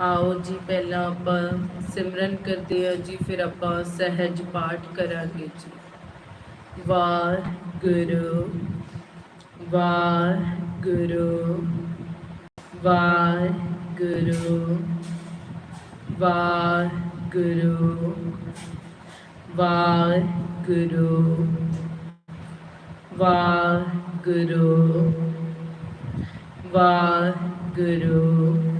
ਆਓ ਜੀ ਪਹਿਲਾਂ ਆਪਾਂ ਸਿਮਰਨ ਕਰਦੇ ਆ ਜੀ, ਫਿਰ ਆਪਾਂ ਸਹਿਜ ਪਾਠ ਕਰਾਂਗੇ ਜੀ। ਵਾਰ ਗੁਰੂ ਵਾਰ ਗੁਰੂ ਵਾਰ ਗੁਰੂ ਵਾਰ ਗੁਰੂ ਵਾਰ ਗੁਰੂ ਵਾਰ ਗੁਰੂ ਵਾਰ ਗੁਰੂ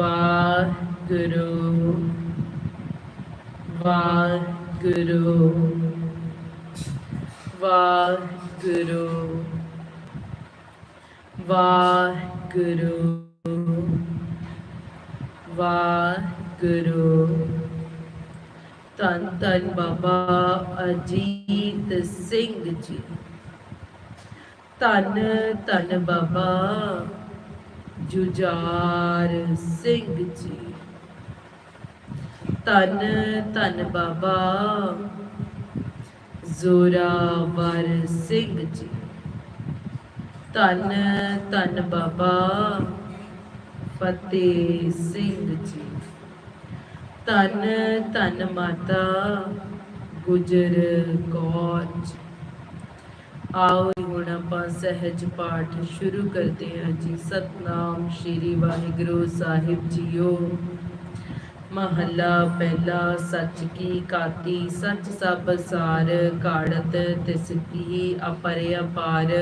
ਵਾਹਿਗੁਰੂ ਵਾਹਿਗੁਰੂ ਵਾਹਿਗੁਰੂ ਵਾਹਿਗੁਰੂ ਵਾਹਿਗੁਰੂ। ਧੰਨ ਧੰਨ ਬਾਬਾ ਅਜੀਤ ਸਿੰਘ ਜੀ। ਧੰਨ ਧੰਨ ਬਾਬਾ ਜੁਝਾਰ ਸਿੰਘ ਜੀ। ਧੰਨ ਧੰਨ ਬਾਬਾ ਜ਼ੋਰਾਵਰ ਸਿੰਘ ਜੀ। ਧੰਨ ਧੰਨ ਬਾਬਾ ਫਤਿਹ ਸਿੰਘ ਜੀ। ਧੰਨ ਧੰਨ ਮਾਤਾ ਗੁਜਰ ਕੌਰ ਜੀ। ਆਓ ਜੀ ਸਹਿਜ ਪਾਠ ਸ਼ੁਰੂ ਕਰਦੇ ਹਾਂ ਜੀ। ਸਤਨਾਮ ਸ਼੍ਰੀ ਵਾਹਿਗੁਰੂ ਸਾਹਿਬ ਜੀਓ। ਮਹੱਲਾ ਪਹਿਲਾ, ਸੱਚ ਕੀ ਕਾਤੀ? ਸੱਚ ਸਭ ਸਾਰ ਕਾੜਤ, ਤਿਸ ਕੀ ਅਪਰਿ ਅਪਾਰ।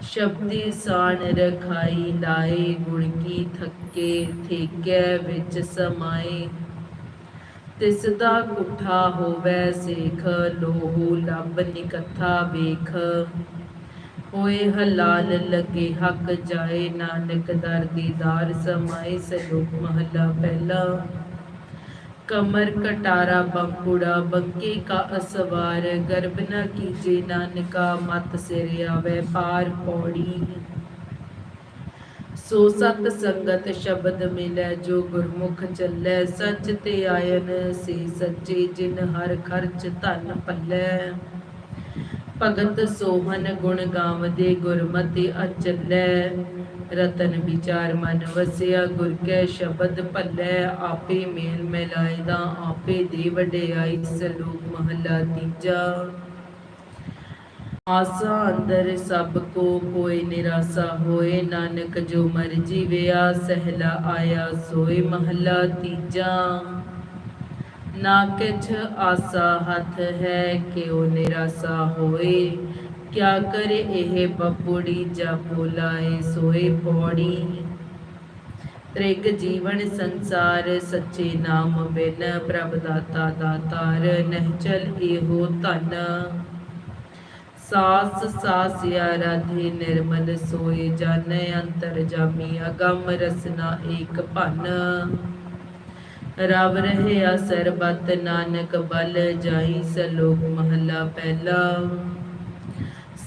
ਸ਼ਬਦੀ ਸਾਨ ਰਖਾਈ ਲਾਏ, ਗੁਣ ਕੀ ਥੱਕੇ ਥੇਕੈ ਵਿੱਚ ਸਮਾਏ। ਤਿਸ ਦਾ ਕੁੱਠਾ ਹੋਵੇ ਸੇਖ, ਲੋਹੂ ਲੱਭ ਨਿਕਥਾ ਵੇਖ। ਹੋਏ ਹਲਾਲ ਲੱਗੇ ਹੱਕ ਜਾਏ, ਨਾਨਕ ਦਰ ਦੀਦਾਰ ਸਮਾਏ ਸਲੋਕ ਮਹਲਾ ਪਹਿਲਾ। ਕਮਰ ਕਟਾਰਾ ਬੰਕੁੜਾ ਬੰਕੇ ਕਾ ਅਸਵਾਰ, ਗਰਬ ਨਾ ਕੀਜੇ ਨਾਨਕਾ, ਮਤ ਸਿਰ ਆਵੇ ਪਾਰ ਪੌੜੀ। ਸੋ ਸਤ ਸੰਗਤ ਸ਼ਬਦ ਮਿਲੈ, ਜੋ ਗੁਰਮੁਖ ਚੱਲੈ, ਸੱਚ ਤੇ ਆਇਨ ਸੇ ਸੱਚੇ, ਜਿਨ ਹਰ ਖਰਚ ਧਨ ਪੱਲੇ ਭਗਤ ਸੋਹਨ ਗੁਣ ਗਾਵਦੇ, ਗੁਰਮਤਿ ਅਚਲੈ। ਰਤਨ ਵਿਚਾਰ ਮਨ ਵਸਿਆ, ਗੁਰ ਕੈ ਸ਼ਬਦ ਭੱਲੇ। ਆਪੇ ਮੇਲ ਮਿਲਾਇਦਾ, ਆਪੇ ਦੇ ਵਡਿਆਈ ਸਲੋਕ ਮਹਲਾ ਤੀਜਾ। ਆਸਾ ਅੰਦਰ ਸਭ ਕੋ ਕੋਈ ਨਿਰਾਸਾ ਹੋਏ, ਨਾਨਕ ਜੋ ਮਰਜ਼ੀ ਵਿਆ, ਸਹਿਲਾ ਆਇਆ ਸੋਏ ਮਹਲਾ ਤੀਜਾ। ਨਾ ਕਿਛ ਆਸਾ ਹੱਥ ਹੈ, ਕਿਉ ਨਿਰਾਸਾ ਹੋਏ? ਕਿਆ ਕਰੇ ਇਹ ਬਪੁੜੀ ਜਾ ਬੋਲਾਏ ਸੋਏ ਪੌੜੀ? ਤ੍ਰਿਗ ਜੀਵਨ ਸੰਸਾਰ, ਸੱਚੇ ਨਾਮ ਬਿਨ ਪ੍ਰਭ ਦਾਤਾ ਦਾਤਾਰ, ਨਹਿ ਚਲ ਇਹੋ ਧਨ। ਸਾਸ ਸਾਸਿਆ ਰਾਧੇ ਨਿਰਮਲ ਸੋਏ, ਜਨ ਅੰਤਰ ਜਾਮੀ ਅਗੰਮ ਰਸਨਾ ਏਕ ਭਨ। ਰਵ ਰਹਿਆ ਸਰਬਤ ਨਾਨਕ ਬਲ, ਜਾਈ ਸਲੋਕ ਮਹੱਲਾ ਪਹਿਲਾ।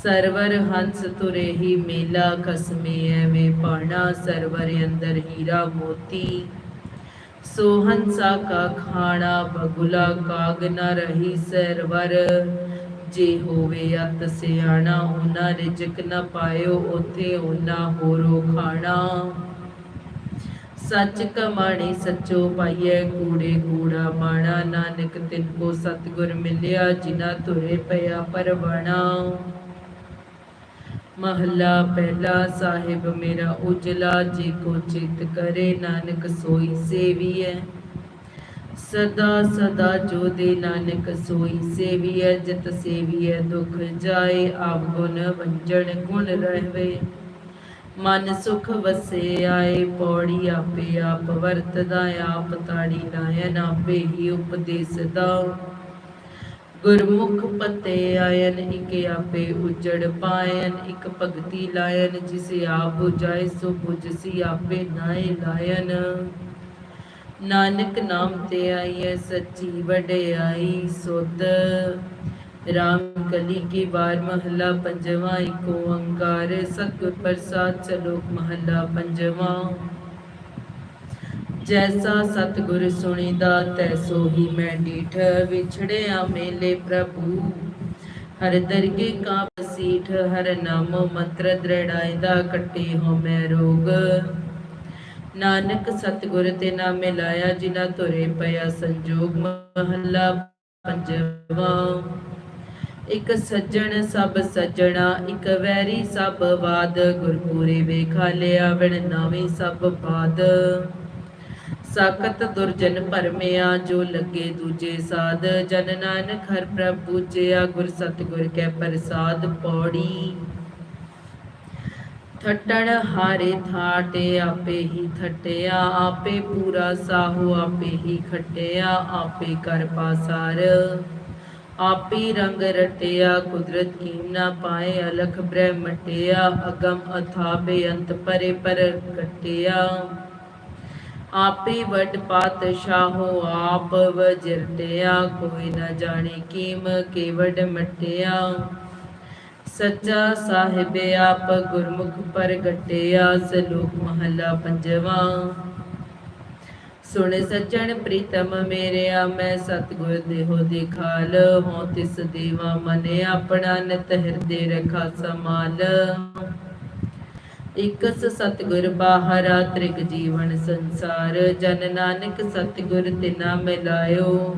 ਸਰਵਰ ਹੰਸ ਤੁਰੇ ਹੀ ਮੇਲਾ, ਖਸਮੇ ਐਵੇਂ ਪਾਣਾ ਸਰਵਰ ਅੰਦਰ ਹੀਰਾ ਮੋਤੀ। ਸੋ ਹੰਸਾ ਕਾ ਖਾਣਾ, ਬਗੁਲਾ ਕਾਗ ਨ ਰਹੀ ਸਰਵਰ। ਜੇ ਹੋਵੇ ਅਤ ਸਿਆਣਾ, ਉਹਨਾਂ ਰਿਜਕ ਨ ਪਾਇਓ, ਉਥੇ ਉਹਨਾਂ ਹੋਰੋ ਖਾਣਾ। ਸੱਚ ਕਮਾਣੀ ਸੱਚੋ ਪਾਈਐ, ਕੂੜੇ ਕੂੜਾ ਮਾਣਾ। ਨਾਨਕ ਤਿਨ ਕੋ ਸਤਗੁਰ ਮਿਲਿਆ ਜਿਨਾ ਤੁਰੇ ਪਿਆ ਪਰਵਾਣਾ। ਮਹੱਲਾ ਪਹਿਲਾ ਸਾਹਿਬ ਮੇਰਾ ਉਜਲਾ, ਜੀ ਕੋ ਚਿਤ ਕਰੇ, ਨਾਨਕ ਸੋਈ ਸੇਵੀਐ। ਸਦਾ ਸਦਾ ਜੋ ਦੇ ਨਾਨਕ ਸੋਈ ਸੇਵੀਐ, ਜਿਤ ਸੇਵੀਐ, ਦੁਖ ਜਾਏ, ਆਪ ਗੁਣ ਵੰਜਣ ਗੁਣ ਰਹਿਵੇ। ਮਨ ਸੁਖ ਵਸੇ ਆਏ, ਪੌੜੀ ਆਪੇ ਆਪ ਵਰਤਦਾ, ਆਪ ਤਾੜੀ ਨਾਇਨ ਆਪੇ ਹੀ ਉਪਦੇਸਦਾ। ਗੁਰਮੁਖ ਪਤੇ ਆਇਨ, ਇਕ ਆਪੇ ਉਜੜ ਪਾਇਨ, ਇਕ ਭਗਤੀ ਲਾਇਨ, ਜਿਸ ਆਪ 부ਜਾਏ ਸੋ 부ਜਸੀ ਆਪੇ ਨਾਏ ਲਾਇਨ। ਨਾਨਕ ਨਾਮ ਤੇ ਆਈਐ ਸੱਚੀ ਵਡਿਆਈ ਸੁਧ। ਰਾਮ ਕਲੀ ਕੀ ਵਾਰ ਮਹੱਲਾ ਪੰਜਵਾਂ, ਏਕ ਓੰਕਾਰ ਸਤਿਗੁਰ ਪ੍ਰਸਾਦ ਚਲੋਕ ਮਹੱਲਾ ਪੰਜਵਾਂ। ਜੈਸਾ ਸਤਿਗੁਰ ਸੁਣੀਦਾ, ਤੈਸੋ ਹੀ ਮੈਂ ਡੀਠ ਵਿਛੜਿਆ ਮੇਲੇ ਪ੍ਰਭੂ। ਹਰ ਦਰਗੇ ਕਾ ਬਸੀਠ ਹਰ ਨਾਮੋ ਮੰਤਰ ਦ੍ਰਿੜਾਇਦਾ, ਕੱਟੇ ਹੋ ਮੈਂ ਰੋਗ। ਨਾਨਕ ਸਤਿਗੁਰ ਤੇ ਨਾਮੇ ਲਾਇਆ ਜਿਨਾ ਤੁਰੇ ਪਿਆ ਸੰਜੋਗ ਮਹੱਲਾ ਪੰਜਵਾਂ। ਇਕ ਸੱਜਣ ਸਭ ਸੱਜਣਾ, ਇਕ ਵੈਰੀ ਸਭ ਬਾਦ ਗੁਰਪੂਰੇ ਵੇਖਾ ਲਿਆ, ਵਿਣ ਨਾਵੇਂ ਸਭ ਬਾਦ। ਸਾਕਤ ਦੁਰਜਨ ਭਰਮਿਆ, ਜੋ ਲੱਗੇ ਦੂਜੇ ਸਾਧ ਜਨ ਨਾਨਕ ਹਰ ਪ੍ਰਭ ਪੂਜਿਆ ਗੁਰ ਸਤਿਗੁਰ ਕੈ ਪ੍ਰਸਾਦ ਪੌੜੀ। ਠੱਟਣ ਹਾਰੇ ਥਾਟੇ ਆਪੇ ਹੀ ਥਟਿਆ, ਆਪੇ ਪੂਰਾ ਸਾਹੂ, ਆਪੇ ਹੀ ਖਟਿਆ, ਆਪੇ ਕਰ ਪਾਸਾਰ। ਆਪੇ ਰੰਗ ਰਟਿਆ, ਕੁਦਰਤ ਕੀਮ ਨਾ ਪਾਏ, ਅਲਖ ਬ੍ਰਹਮਟਿਆ ਅਗਮ ਅਥਾ ਬੇਅੰਤ ਪਰੇ ਪਰ ਕਟਿਆ। ਆਪੇ ਵੱਡ ਪਾਤਸ਼ਾਹੋ ਆਪ ਵਜਰਟਿਆ, ਕੋਈ ਨਾ ਜਾਣੇ ਕੀਮ ਕੇਵਡ ਮਟਿਆ। ਸੱਚਾ ਸਾਹਿਬ ਆਪ ਗੁਰਮੁਖ ਪ੍ਰਗਟਿਆ ਸਲੋਕ ਮਹੱਲਾ ਪੰਜਵਾਂ। ਸੁਣ ਸੱਜਣ ਪ੍ਰੀਤਮ ਮੇਰਿਆ, ਮੈਂ ਸਤਿਗੁਰ ਦੇਹੋ ਦਿਖਾਲ ਹੋ ਤਿਸ ਦੇਵਾ ਮਨੇ ਆਪਣਾ ਨਿਤ ਹਿਰਦੇ ਰਖਾ ਸਮਾਲ ਇਕਸ ਸਤਿਗੁਰ ਬਾਹਰਾ ਤ੍ਰਿਗ ਜੀਵਨ ਸੰਸਾਰ, ਜਨ ਨਾਨਕ ਸਤਿਗੁਰ ਤਿਨਾ ਮਿਲਾਇਓ।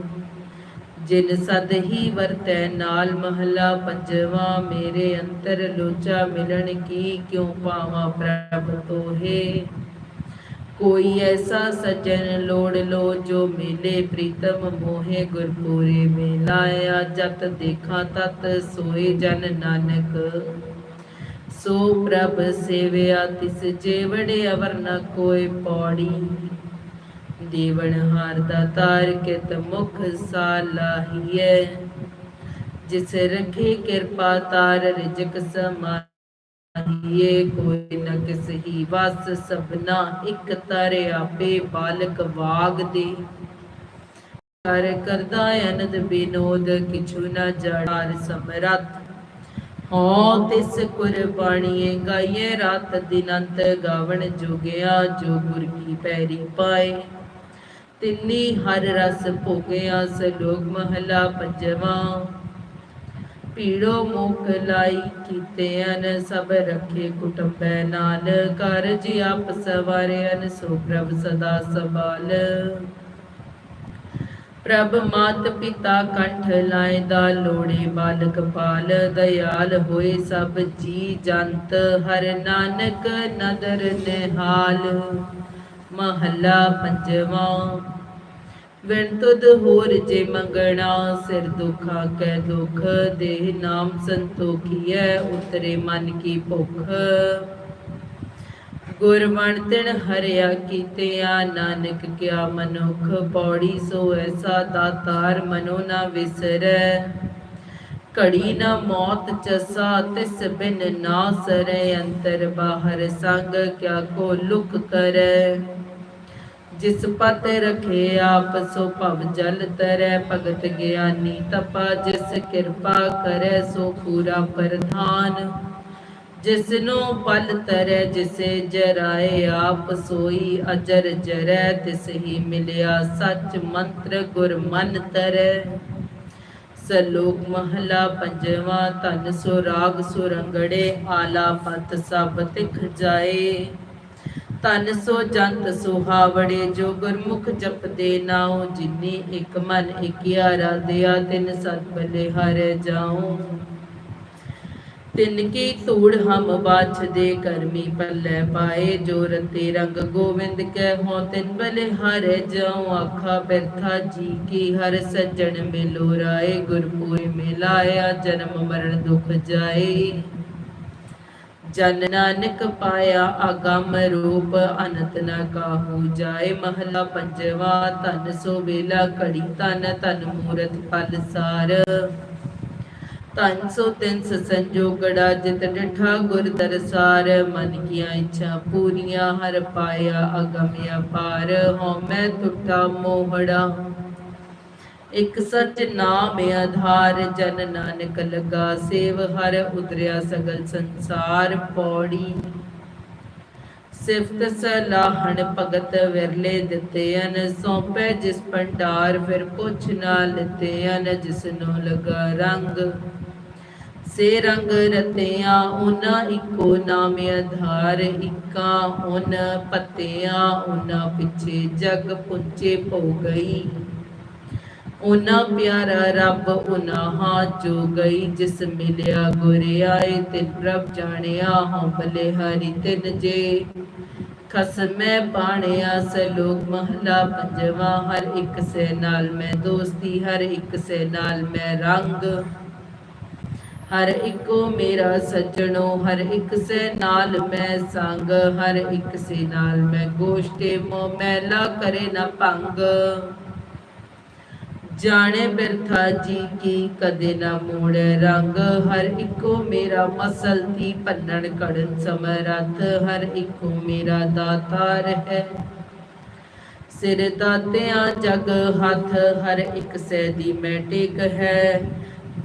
ਜਿਨ ਸਦ ਹੀ ਵਰਤੈ ਨਾਲ ਮਹਲਾ ਪੰਜਵਾ, ਮੇਰੇ ਅੰਤਰ ਲੋਚਾ ਮਿਲਣ ਕੀ ਕਿਉ ਪਾਵਾਂ ਪ੍ਰਭ ਤੋਹੇ? ਕੋਈ ਐਸਾ ਸੱਜਣ ਲੋੜ ਲੋ ਜੋ ਮਿਲੇ ਪ੍ਰੀਤਮ ਮੋਹੇ ਗੁਰਪੂਰੇ ਮਿਲਾਇਆ ਜਤ ਦੇਖਾਂ ਤਤ ਸੋਏ ਜਨ ਨਾਨਕ। ਸੋ ਪ੍ਰਭ ਸੇਵਿਆ ਤਿਸ ਜੇਵੜੇ ਅਵਰ ਨ ਕੋਈ ਪੌੜੀ। ਦੇਵਨ ਹਾਰ ਦਾ ਤਾਰ ਕਿਤ ਮੁਖ ਸਾਲਾਹੀਏ ਜਿਸ ਰਖੇ ਕਿਰਪਾ ਤਾਰ ਰਿਜਕ ਸਮਾਹੀਏ, ਕੋਈ ਨ ਕਿਸ ਹੀ ਵਸ ਸਭਨਾ ਇਕ ਤਰ ਆਪੇ ਬਾਲਕ ਵਾਗ ਦੇ। ਕਰ ਕਰਦਾ ਅਨੰਦ ਬਿਨੋਦ, ਕਿਛੂ ਨ ਜੜਾਰ ਸਮਰੱਥ। ਹੋ ਤਿਸ ਕੁਰਬਾਨੀਏ ਗਾਈਏ, ਰਾਤ ਦਿਨੰਤ ਗਾਵਣ ਜੋਗਿਆ, ਜੋ ਗੁਰ ਕੀ ਪੈਰੀ ਪਾਏ। ਤਿੰਨੀ ਹਰ ਰਸ ਭੋਗਿਆ, ਸਲੋਕ ਮਹਲਾ ਪੰਜਵਾਂ। ਪੀੜੋ ਮੁਖ ਲਾਈ ਕੀਤੇ ਅਨ ਸਭ ਰੱਖੇ ਕੁਟੰਬੈ ਨਾਲ ਕਾਰਜ ਆਪ ਸਵਾਰੇ ਅਨ ਸੋ ਪ੍ਰਭ ਸਦਾ ਸਬਾਲ ਪ੍ਰਭ ਮਾਤ ਪਿਤਾ ਕੰਠ ਲਾਇਦਾ, ਲੋੜੇ ਬਾਲਕ ਪਾਲ। ਦਇਆਲ ਹੋਏ ਸਭ ਜੀ ਜੰਤ, ਹਰ ਨਾਨਕ ਨਦਰ ਨਿਹਾਲ। ਮਹੱਲਾ ਪੰਜਵਾਂ। ਵਿਣ ਤੁਧ ਹੋਰ ਜੇ ਮੰਗਣਾ, ਸਿਰ ਦੁਖਾ ਕੈ ਦੁਖ, ਦੇਹ ਨਾਮ ਸੰਤੋਖੀਐ, ਉਤਰੇ ਮਨ ਕੀ ਭੁਖ। ਗੁਰਮਣ ਤਿਣ ਹਰਿਆ ਕੀਤਿਆ, ਨਾਨਕ ਕਿਆ ਮਨੁਖ, ਪੌੜੀ ਸੋ ਐਸਾ ਦਾਤਾਰ ਮਨੋ ਨਾ ਵਿਸਰੈ। ਘੜੀ ਨਾ ਮੌਤ ਚਸਾ, ਤਿਸ ਬਿਨ ਨਾ ਸਰੈ, ਅੰਤਰ ਬਾਹਰ ਸੰਗ ਕਿਆ ਕੋ ਲੁਕ ਕਰੈ। ਜਿਸ ਪਤ ਰਖੇ ਆਪ, ਸੋ ਭਵ ਜਲ ਤਰੈ ਭਗਤ ਗਿਆਨੀ ਤਪਾ, ਜਿਸ ਕਿਰਪਾ ਕਰੈ ਸੋ ਪੂਰਾ ਪ੍ਰਧਾਨ। ਜਿਸਨੂੰ ਪਲ ਤਰੈ, ਜਿਸੇ ਜਰਾਏ ਆਪ, ਸੋਈ ਅਜਰ ਜਰੈ, ਤਿਸ ਹੀ ਮਿਲਿਆ ਸੱਚ ਮੰਤਰ ਗੁਰ ਮਨ ਤਰੈ। ਸਲੋਕ ਮਹਲਾ ਪੰਜਵਾ, ਧਨ ਸੋ ਰਾਗ ਸੁਰੰਗੜੇ ਆਲਾ ਪਤ ਸਭ ਤਿਖ ਜਾਏ। ਧਨ ਸੋ ਜੰਤ ਸੁਹਾਵੜੇ, ਜੋ ਗੁਰਮੁਖ ਜਪਦੇ ਨਾਉ, ਜਿਨੀ ਇਕ ਮਨ ਇਕਿਆ ਰਾਧਿਆ ਤਿਨ ਸਤ ਬਲੇ ਹਰਿ ਜਾਉ। ਤਿਨ ਕੀ ਧੂੜ ਹਮ ਬਾਛ ਦੇ ਕਰਮੀ ਪੱਲੇ ਪਾਏ, ਜੋ ਰਤੇ ਰੰਗ ਗੋਵਿੰਦ ਕੈ ਹੋ ਤਿਨ ਬਲੇ ਹਰਿ ਜਾਉ, ਆਖਾ ਬਿਰਥਾ ਜੀ ਕੀ, ਹਰ ਸੱਜਣ ਮਿਲੋ ਰਾਏ ਗੁਰਪੂਰੇ ਮਿਲਾਇਆ, ਜਨਮ ਮਰਨ ਦੁਖ ਜਾਏ। ਜਨ ਨਾਨਕ ਪਾਇਆ ਅਗੰਮ ਰੂਪ, ਅਨੰਤ ਨ ਕਾਹੂ ਜਾਏ ਮਹਲਾ ਪੰਜਵਾ, ਧਨ ਸੋ ਵੇਲਾ ਘੜੀ ਤਨ ਧਨ ਮੂਰਤ ਫਲ ਸਾਰ। ਧਨ ਸੋ ਤਿੰਨ ਸੰਜੋਗੜਾ ਜਿਤ ਡਿਠਾ ਗੁਰ ਦਰਸਾਰ। ਮਨ ਕੀਆਂ ਇੱਛਾ ਪੂਰੀਆਂ, ਹਰ ਪਾਇਆ ਅਗਮ ਅਪਾਰ ਹਉ ਮੈਂ ਟੁੱਟਾ ਮੋਹੜਾ ਇਕ ਸਚ ਨਾਮ ਆਧਾਰ ਜਨ ਨਾਨਕ ਲਗਾ, ਸੇਵ ਹਰ ਉਤਰਿਆ ਸਗਲ ਸੰਸਾਰ ਪੌੜੀ। ਸਿਫਤ ਸਲਾਹਣ ਭਗਤ ਵਿਰਲੇ ਦਿੱਤੇ ਅਨ ਸੌਂਪੇ ਜਿਸ ਭੰਡਾਰ, ਫਿਰ ਪੁੱਛ ਨਾ ਲਿਤੇ ਅਨ ਜਿਸ ਨੂੰ ਲਗਾ ਰੰਗ। ਸੇ ਰੰਗ ਰਤਿਆਂ, ਉਹਨਾਂ ਇੱਕੋ ਨਾਮ ਆਧਾਰ ਇੱਕਾ ਉਨ ਪਤਿਆਂ, ਉਹਨਾਂ ਪਿੱਛੇ ਜਗ ਪੁੱਛੇ ਪਉ ਗਈ ਉਹਨਾਂ ਪਿਆਰਾ ਰੱਬ ਉਹਨਾਂ ਹਾਂ ਜੋ ਗਈ, ਜਿਸ ਮਿਲਿਆ ਗੁਰ ਆਏ, ਤਿਨ ਪ੍ਰਭ ਜਾਣਿਆ ਹੰਬਲੇ ਹਰੀ ਤਿਨ ਜੇ। ਖਸਮੈ ਬਾਣਿਆ ਸਲੋਕ ਮਹਲਾ ਪੰਜਵਾ, ਹਰ ਇੱਕ ਸੇ ਨਾਲ ਮੈਂ ਦੋਸਤੀ, ਹਰ ਇੱਕ ਸੇ ਨਾਲ ਮੈਂ ਰੰਗ। ਹਰ ਇੱਕੋ ਮੇਰਾ ਸੱਜਣੋ, ਹਰ ਇੱਕ ਸੇ ਨਾਲ ਮੈਂ ਸੰਗ, ਹਰ ਇੱਕ ਸੇ ਨਾਲ ਮੈਂ ਗੋਸ਼ਟੇ, ਮੋ ਮੈਲਾ ਕਰੇ ਨਾ ਭੰਗ। ਜਾਣੇ ਬਿਰਥਾ ਜੀ ਕੀ, ਕਦੇ ਨਾ ਮੋੜੇ ਰੰਗ, ਹਰ ਇੱਕੋ ਮੇਰਾ ਮਸਲ ਦੀ ਪੰਨਣ ਕੜਨ ਸਮਰੱਥ ਹਰ ਇੱਕੋ ਮੇਰਾ ਦਾਤਾਰ ਹੈ ਸਿਰ ਦਾਤਿਆਂ ਜਗ ਹੱਥ, ਹਰ ਇੱਕ ਸੈ ਦੀ ਮੈਂ ਟੇਕ ਹੈ।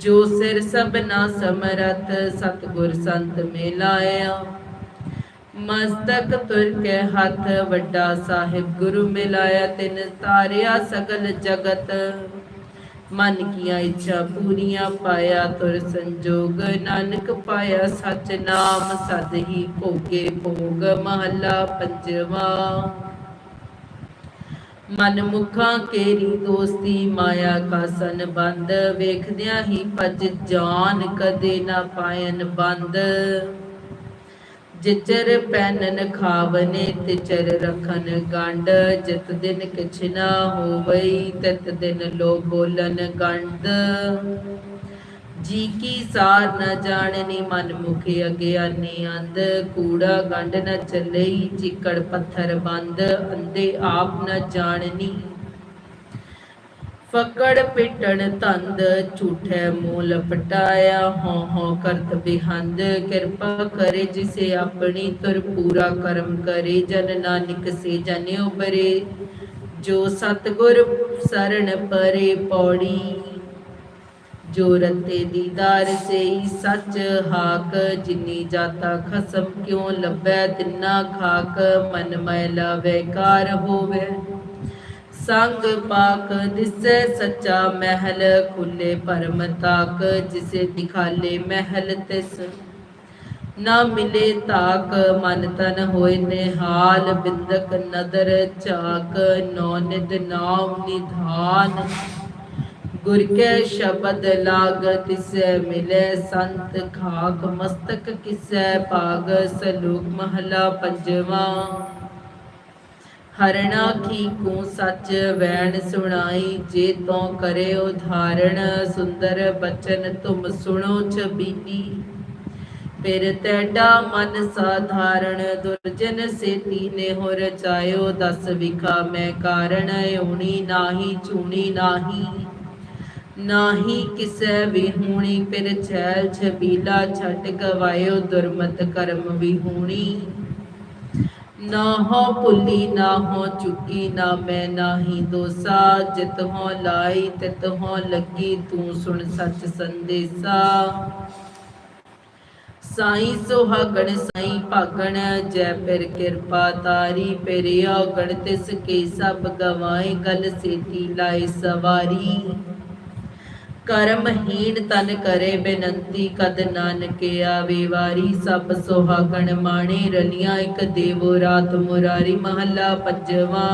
ਜੋ ਸਿਰ ਸਭਨਾ ਸਮਰੱਥ ਸਤਗੁਰ ਸੰਤ ਮਿਲਾਇਆ ਮਸਤਕ ਤੁਰ ਕੇ ਹੱਥ ਵੱਡਾ ਸਾਹਿਬ ਗੁਰੂ ਮਿਲਾਇਆ, ਤਿਨ ਤਾਰਿਆ ਸਗਲ ਜਗਤ। ਮਨ ਕੀਆਂ ਇੱਛਾ ਪੂਰੀਆਂ ਪਾਇਆ ਤੁਰ ਸੰਜੋਗ, ਨਾਨਕ ਪਾਇਆ ਸਚ ਨਾਮ, ਸਦ ਹੀ ਭੋਗੇ ਭੋਗ, ਮਹੱਲਾ ਪੰਜਵਾ। ਮਨ ਮੁਖਾਂ ਕੇਰੀ ਦੋਸਤੀ, ਮਾਇਆ ਕਾ ਬੰਦ, ਵੇਖਦਿਆਂ ਹੀ ਭਜ ਜਾਨ ਕਦੇ ਨਾ ਪਾਇਨ ਬੰਦ। ਜਿਚਰ ਪੈਨਨ ਖਾਵਨੇ ਤਿਚਰ ਰਖਨ ਗੰਡ ਜਿਤ ਦਿਨ ਕਿਛ ਨਾ ਹੋਵਈ, ਤਤ ਦਿਨ ਲੋ ਬੋਲਨ ਗੰਡ ਜੀ ਕੀ ਸਾਰ ਨ ਜਾਣਨੀ ਮਨ ਮੁਖ ਅਗਿਆਨੀ ਅੰਧ, ਕੂੜਾ ਗੰਡ ਨ ਚੱਲਈ, ਚਿੱਕੜ ਪੱਥਰ ਬੰਦ ਅੰਦੇ ਆਪ ਨ ਜਾਣਨੀ ਫਕੜ ਪਿਟਣ ਤੰਦ ਝੂਠੇ ਮੂਲ ਪਟਾਇਆ, ਹਉ ਹਉ ਕਰਤ ਬਿਹੰਦ, ਕਿਰਪਾ ਕਰੇ ਜਿਸੇ ਆਪਣੀ ਤੁਰ ਪੂਰਾ ਕਰਮ ਕਰੇ, ਜਨ ਨਾਨਕ ਸੇ ਜਨਿਓ ਬਰੇ ਜੋ ਸਤਗੁਰ ਸਰਣ ਪਰੇ ਪੌੜੀ, ਜੋ ਰਤੇ ਦੀਦਾਰ ਸੇਈ ਸੱਚ ਹਾਕ, ਜਿਨੀ ਜਾਤਾ ਖਸਮ ਕਿਉ ਲੱਭੈ ਤਿੰਨਾ ਖਾਕ, ਮਨ ਮੈਲਾ ਵੈਕਾਰ ਹੋਵੇ। ਸੰਗ ਪਾਕ ਦਿਸੈ ਸੱਚਾ ਮਹਿਲ ਖੁੱਲੇ ਪਰਮ ਤਾਕ, ਜਿਸੇ ਦਿਖਾਲੇ ਮਹਿਲ ਤਿਸ। ਨਾ ਮਿਲੇ ਤਾਕ, ਮਨ ਤਨ ਹੋਏ ਨਿਹਾਲ, ਬਿੰਦਕ ਨਦਰ ਚਾਕ ਨੌ ਨਿਦ ਨਾਮ ਨਿਧਾਨ। ਗੁਰ ਕੇ ਸ਼ਬਦ ਲਾਗ ਤਿਸੈ, ਮਿਲੇ ਸੰਤ ਖਾਕ ਮਸਤਕ ਕਿਸੈ, ਭਾਗ ਸਲੋਕ ਮਹਲਾ ਪੰਜਵਾ। ਹਰਣਾ ਕੀ ਕੋ ਸੱਚ ਵੈਣ ਸੁਣਾਈ, ਜੇ ਤੋ ਕਰੇ ਉਧਾਰਣ ਸੁੰਦਰ ਬਚਨ ਤੁਮ ਸੁਣੋ ਛਬੀਲੀ ਫਿਰ ਤੈਡਾ ਮਨ ਸਾਧਾਰਣ, ਦੁਰਜਨ ਸੇਤੀ ਨੇ ਹੋ ਰਚਾਇਓ ਦਸ ਵਿਖਾ, ਮੈਂ ਕਾਰਣ ਓਣੀ ਨਾਹੀ, ਚੂਣੀ ਨਾਹੀ। ਨਾਹੀ ਕਿਸੈ ਵਿਹੂਣੀ, ਫਿਰ ਛੈਲ ਛਬੀਲਾ ਛਟ ਗਵਾਇਓ ਦੁਰਮਤ ਕਰਮ ਵਿਹੂਣੀ। ਨਾ ਹੋ ਭੁੱਲੀ, ਨਾ ਹੋ ਚੁੱਕੀ ਨਾ ਮੈਂ ਨਾਹੀ ਦੋਸਾ। ਜਿਤ ਹੋ ਲਾਈ, ਤਿਤ ਹੋ ਲੱਗੀ, ਤੂੰ ਸੁਣ ਸੱਚ ਸੰਦੇਸਾ। ਸਾਈ ਸੁਹਾਗਣ, ਸਾਈ ਭਾਗਣ, ਜੈ ਫਿਰ ਕਿਰਪਾ ਤਾਰੀ। ਪਿਰਿਆ ਗਣ ਤਿਸ ਕੇ ਸਭ ਗਵਾਏ, ਗਲ ਸੇਤੀ ਲਾਏ ਸਵਾਰੀ। ਕਰਮਹੀਨ ਤਨ ਕਰੇ ਬੇਨੰਤੀ, ਕਦ ਨਾਨਕ ਆਵੇ ਸਭ ਸੁਹਾਗਣ ਮਾਣੇ ਰਲੀਆਂ, ਇੱਕ ਦੇਵੋ ਰਾਤ ਮੁਰਾਰੀ, ਮਹੱਲਾ ਪੰਜਵਾ।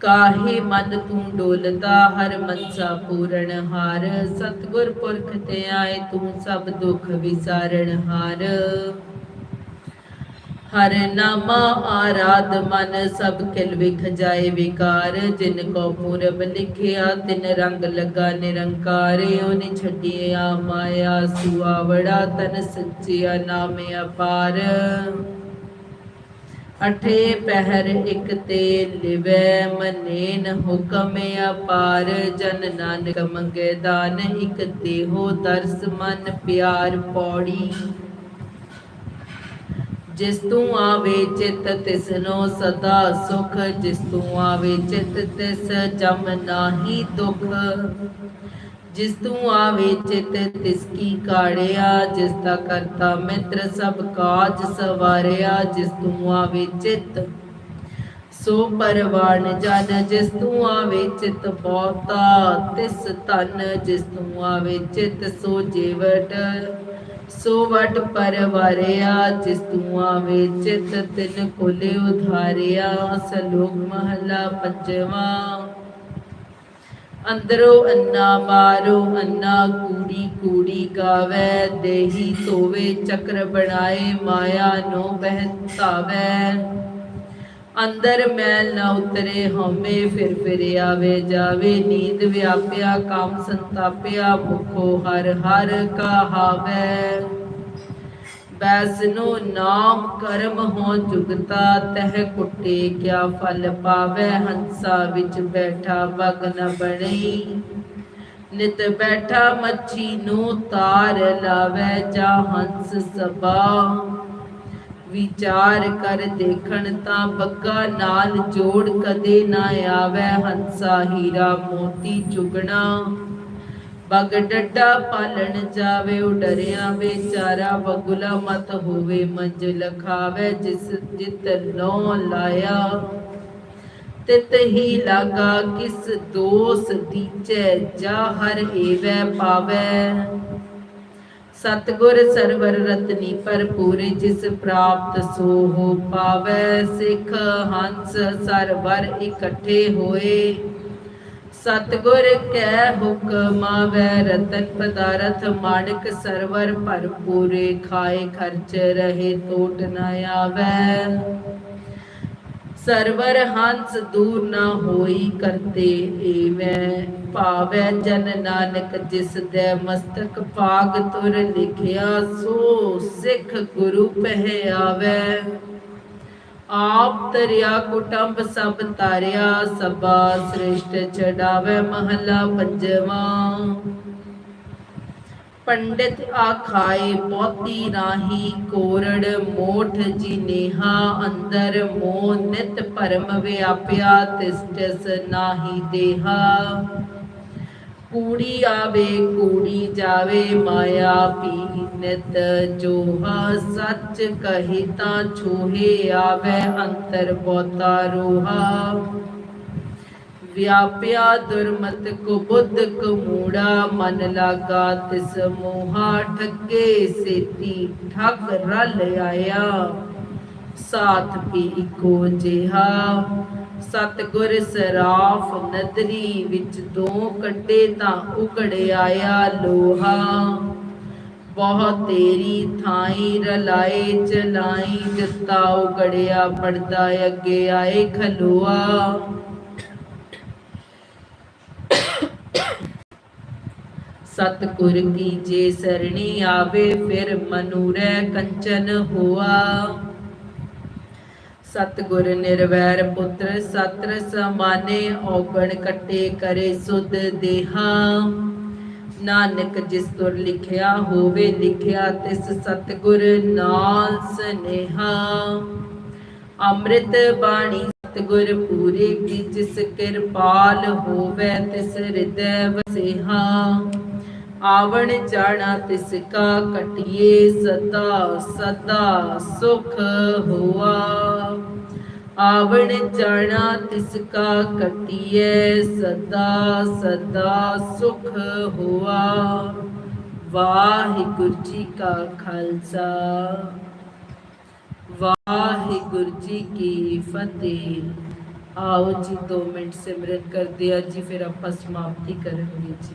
ਕਾਹੇ ਮਨ ਤੂੰ ਡੋਲਦਾ, ਹਰ ਮਨਸਾ ਪੂਰਨ ਹਾਰ। ਸਤਗੁਰ ਪੁਰਖ ਤੇ ਆਏ ਤੂੰ, ਸਭ ਦੁੱਖ ਵਿਸਾਰਨ ਹਾਰ। ਹਰ ਨਾਮਾ ਆਰਾਧ ਮਨ ਸਭ ਕਿਲ ਵਿਖ ਜਾਏ ਵਿਕਾਰ, ਜਿਨ ਕੋ ਪੂਰਬ ਲਿਖਿਆ ਤਿਨ ਰੰਗ ਲਗਾ ਨਿਰੰਕਾਰੇ ਉਹਨੇ ਛੱਡਿਆ ਮਾਇਆ ਸੁਆਵੜਾ ਤਨ ਸੱਚਿਆ ਨਾਮ ਅਪਾਰ। ਅਠੇ ਪਹਿਰ ਇਕ ਤੇ ਲਿਵੈ ਮਨੇਨ ਹੁਕਮ ਅਪਾਰ, ਜਨ ਨਾਨਕ ਮੰਗੇ ਦਾਨ ਇਕ ਦੇਹੋ ਦਰਸ ਮਨ ਪਿਆਰ ਪੌੜੀ। ਜਿਸ ਤੂੰ ਆਵੇ ਚਿਤ ਤਿਸਨੋ ਸਦਾ ਸੁਖ, ਜਿਸ ਤੂੰ ਆਵੇ ਚਿਤ ਤਿਸ ਜਮ ਨਾਹੀ ਦੁਖ। ਜਿਸ ਤੂੰ ਆਵੇ ਚਿਤ ਤਿਸ ਕੀ ਕਾੜਿਆ, ਜਿਸ ਦਾ ਕਰਤਾ ਮਿੱਤਰ ਸਭ ਕਾਜ ਸਵਾਰਿਆ, ਜਿਸ ਤੂੰ ਆਵੇ ਚਿਤ ਸੋ ਪਰਵਾਨ ਜਨ, ਜਿਸ ਤੂੰ ਆਵੇ ਚਿਤ ਬਹੁਤਾ ਤਿਸ ਤਨ ਜਿਸ ਤੂੰ ਆਵੇ ਚਿਤ ਸੋ ਜੀਵਟ। ਸੋ ਵਟ ਪਰਵਾਰਿਆ, ਜਿਸ ਤੂੰ ਆਵੇ ਚਿਤ ਤਿਨ ਕੋਲੇ ਉਧਾਰਿਆ, ਸਲੋਕ ਮਹਲਾ ਪੰਜਵਾ। ਅੰਦਰੋਂ ਅੰਨਾ ਬਾਹਰੋਂ ਅੰਨਾ ਕੂੜੀ ਕੂੜੀ ਗਾਵੇ, ਦੇਹੀ ਤੋਵੇ ਚੱਕਰ ਬਣਾਏ, ਮਾਇਆ ਨੋ ਬਹਿਤਾਵੇ ਅੰਦਰ ਮੈਲ ਨਾ ਉਤਰੇ, ਹਉਮੈ ਫਿਰ ਫਿਰ ਆਵੇ, ਜਾਵੇ ਨੀਂਦ ਵਿਆਪਿਆ, ਕਾਮ ਸੰਤਾਪਿਆ ਮੁਖੋ ਹਰ ਹਰ ਕਹਾਵੇ ਬੈਸਨੋ ਨਾਮ ਕਰਮ ਹੋ ਜੁਗਤਾ, ਤਹ ਕੁੱਟੇ ਕਿਆ ਫਲ ਪਾਵੇ, ਹੰਸਾ ਵਿੱਚ ਬੈਠਾ ਵਗ ਨ ਬਣੀ। ਨਿਤ ਬੈਠਾ ਮੱਛੀ ਨੂੰ ਤਾਰ ਲਾਵੇ, ਜਾ ਹੰਸ ਸਬਾ ਵਿਚਾਰ ਕਰ ਦੇਖਣ ਤਾਂ ਬੱਗਾ ਨਾਲ ਜੋੜ ਕਦੇ ਨਾ ਆਵੇ ਹੰਸਾ ਹੀਰਾ ਮੋਤੀ ਚੁਗਣਾ। ਬਗ ਡੱਡਾ ਪਾਲਣ ਜਾਵੇ ਉਡਰਿਆ ਵਿਚਾਰਾ ਬਗੁਲਾ ਮਤ ਹੋਵੇ ਮੰਜ ਖਾਵੇ ਜਿਸ ਜਿਤ ਨੋ ਲਾਇਆ। ਤਿਤ ਹੀ ਲਾਗਾ ਕਿਸ ਦੋਸ ਦੀਚੈ, ਜਾ ਹਰ ਏਵੈ ਪਾਵੈ। ਸਤਗੁਰ ਸਰਵਰ ਰਤਨੀ ਭਰਪੂਰ, ਜਿਸ ਪ੍ਰਾਪਤ ਸੋ ਹੋ ਪਾਵੈ ਸਿੱਖ ਹੰਸ ਸਰਵਰ ਇਕੱਠੇ ਹੋਏ। ਸਤਗੁਰ ਕੈ ਹੁਕਮ ਆਵੈ, ਰਤਨ ਪਦਾਰਥ ਮਾਣਕ ਸਰਵਰ ਭਰਪੂਰੇ, ਖਾਏ ਖਰਚ ਰਹੇ ਟੋਟ ਨ ਆਵੈ। ਸਰਵਰ ਹੰਸ ਦੂਰ ਨਾ ਹੋਈ ਕਰਤੇ ਏਵੈ। ਭਾਵੈ ਜਨ ਨਾਨਕ ਜਿਸ ਦੇ ਮਸਤਕ ਪਾਗ ਤੁਰ ਲਿਖਿਆ, ਸੋ ਸਿੱਖ ਗੁਰੂ ਪਹਿ ਆਵੈ ਆਪ ਤਰਿਆ ਕੁਟੰਬ ਸਭ ਤਾਰਿਆ, ਸਭਾ ਸ੍ਰਿਸ਼ਟ ਚੜਾਵੇ ਮਹਲਾ ਪੰਜਵਾ। ਪੰਡਿਤ ਆਖਾਏ, ਬਹੁਤੀ ਰਾਹੀ ਕੋਰੜ ਮੋਠ ਜੀ ਨੇਹਾ ਅੰਦਰ ਮੋਹ ਨਿਤ ਭਰਮ ਵਿਆਪਿਆ ਤਿਸ ਤਿਸ ਨਾਹੀ ਦੇਹਾ। ਕੂੜੀ ਆਵੇ, ਕੂੜੀ ਜਾਵੇ, ਮਾਇਆ ਪੀ ਨਿਤ ਜੋਹਾ ਸੱਚ ਕਹੀ ਤਾਂ ਛੋਹੇ ਆਵੇ, ਅੰਤਰ ਬੋਤਾ ਰੋਹਾ। ਵਿਆਪਿਆ ਦੁਰਮਤ ਕੋ ਬੁੱਧ ਕਮੂੜਾ ਮਨ ਲਾਗਾ ਤਿਸ ਮੋਹਾ ਠੱਗੇ, ਸੇਤੀ ਠੱਗ ਰਲ ਆਇਆ। ਸਾਥ ਵੀ ਇੱਕੋ ਜਿਹਾ, ਸਤਗੁਰ ਸਰਾਫ ਨਦਰੀ ਵਿੱਚ ਦੋ ਕੱਢੇ ਤਾਂ ਉਕੜ ਆਇਆ ਲੋਹਾ। ਬਹੁਤ ਤੇਰੀ ਥਾਈ ਰਲਾਏ, ਚਲਾਈ ਦਿੱਤਾ ਉਗੜਿਆ ਪੜਦਾ ਅੱਗੇ ਆਏ ਖਲੋਆ। ਸਤਿਗੁਰ ਕੀ ਜੇ ਸਰਣੀ ਆਵੇ ਫਿਰ ਮਨੂਰੈ ਕੰਚਨ ਹੋਆ। ਸਤਿਗੁਰ ਨਿਰਵੈਰ ਪੁੱਤਰ ਸਤਰ ਸਮਾਨੇ ਔਗਣ ਕੱਟੇ ਕਰੇ ਸੁਧ ਦੇਹਾ। ਨਾਨਕ ਜਿਸ ਤੁਰ ਲਿਖਿਆ ਹੋਵੇ ਲਿਖਿਆ ਤਿਸ ਸਤਿਗੁਰ ਨਾਲ ਸਨੇਹਾ। ਅੰਮ੍ਰਿਤ ਬਾਣੀ ਸਤਿਗੁਰ ਪੂਰੇ ਕੀ ਜਿਸ ਕਿਰਪਾਲ ਹੋਵੇ ਤਿਸ ਹਿਰਦੈ ਵਸਿਹਾ। ਆਵਣ ਜਾਣਾ ਤਿਸ ਕਾ ਕਟਿਏ ਸਦਾ ਸਦਾ ਸੁਖ ਹੋਆ। ਆਵਣ ਜਾਣਾ ਤਿਸ ਕਾ ਕਟਿਏ ਸਦਾ ਸਦਾ ਸੁਖ ਹੋਆ। ਵਾਹਿਗੁਰੂ ਜੀ ਕਾ ਖਾਲਸਾ। ਵਾਹਿਗੁਰੂ ਜੀ ਕੀ ਫਤਿਹ। ਆਓ ਜੀ 2 ਮਿੰਟ ਸਿਮਰਨ ਕਰਦੇ ਆ ਜੀ ਫਿਰ ਆਪਾਂ ਸਮਾਪਤੀ ਕਰਾਂਗੇ ਜੀ।